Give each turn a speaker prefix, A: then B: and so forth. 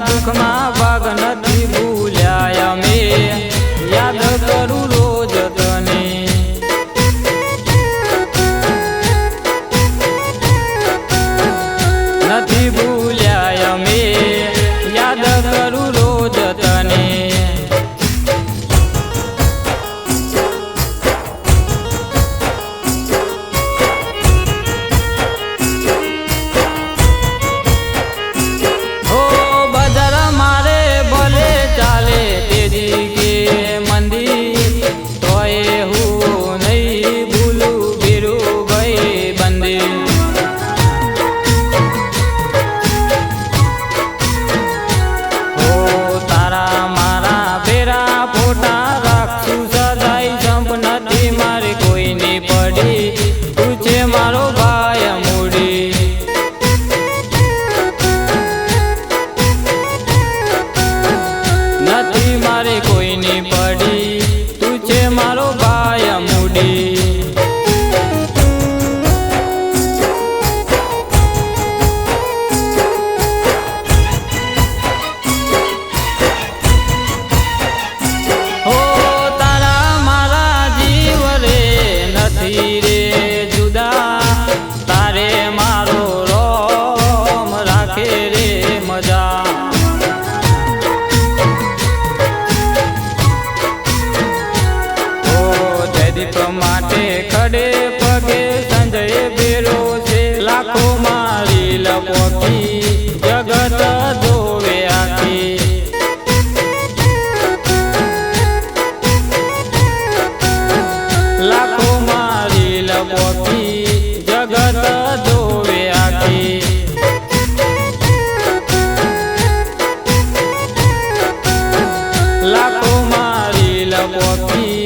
A: દુઃખમાં માટે ખડે પગે સંજય બેરો છે. લાખો મારી લપોકી જગત જોવે આખી. લાખો મારી લપોકી જગત જોવે આખી. લાખો મારી લપોકી